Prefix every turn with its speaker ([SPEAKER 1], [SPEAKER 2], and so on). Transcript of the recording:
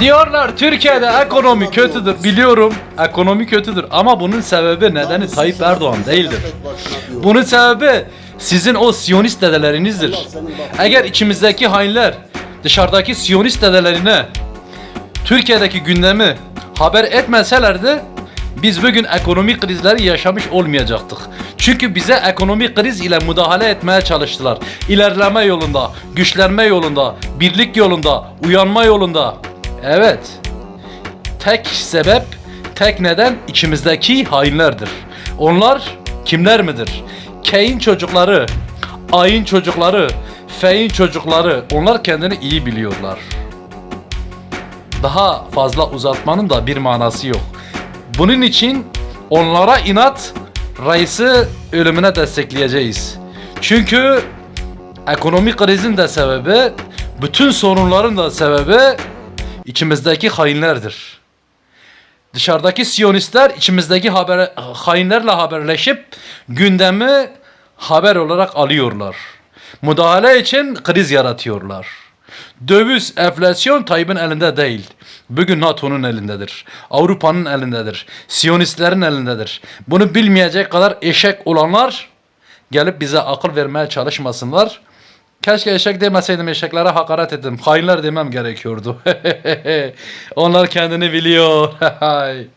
[SPEAKER 1] Diyorlar Türkiye'de ekonomi kötüdür. Biliyorum ekonomi kötüdür ama bunun sebebi nedeni Tayyip Erdoğan değildir. Bunun sebebi sizin o Siyonist dedelerinizdir. Eğer içimizdeki hainler dışarıdaki Siyonist dedelerine Türkiye'deki gündemi haber etmeselerdi biz bugün ekonomik krizleri yaşamış olmayacaktık. Çünkü bize ekonomik kriz ile müdahale etmeye çalıştılar. İlerleme yolunda, güçlenme yolunda, birlik yolunda, uyanma yolunda. Evet. Tek sebep, tek neden içimizdeki hainlerdir. Onlar kimler midir? Key'in çocukları, Ay'ın çocukları, Fey'in çocukları. Onlar kendini iyi biliyorlar daha fazla uzatmanın da bir manası yok. Bunun için onlara inat reisi ölümüne destekleyeceğiz. Çünkü ekonomik krizin de sebebi, bütün sorunların da sebebi içimizdeki hainlerdir. Dışarıdaki siyonistler içimizdeki haber, hainlerle haberleşip gündemi haber olarak alıyorlar. Müdahale için kriz yaratıyorlar. Döviz, enflasyon Tayyip'in elinde değil. Bugün NATO'nun elindedir. Avrupa'nın elindedir. Siyonistlerin elindedir. Bunu bilmeyecek kadar eşek olanlar gelip bize akıl vermeye çalışmasınlar. Keşke eşek demeseydim eşeklere hakaret ettim. Hainler demem gerekiyordu. Onlar kendini biliyor.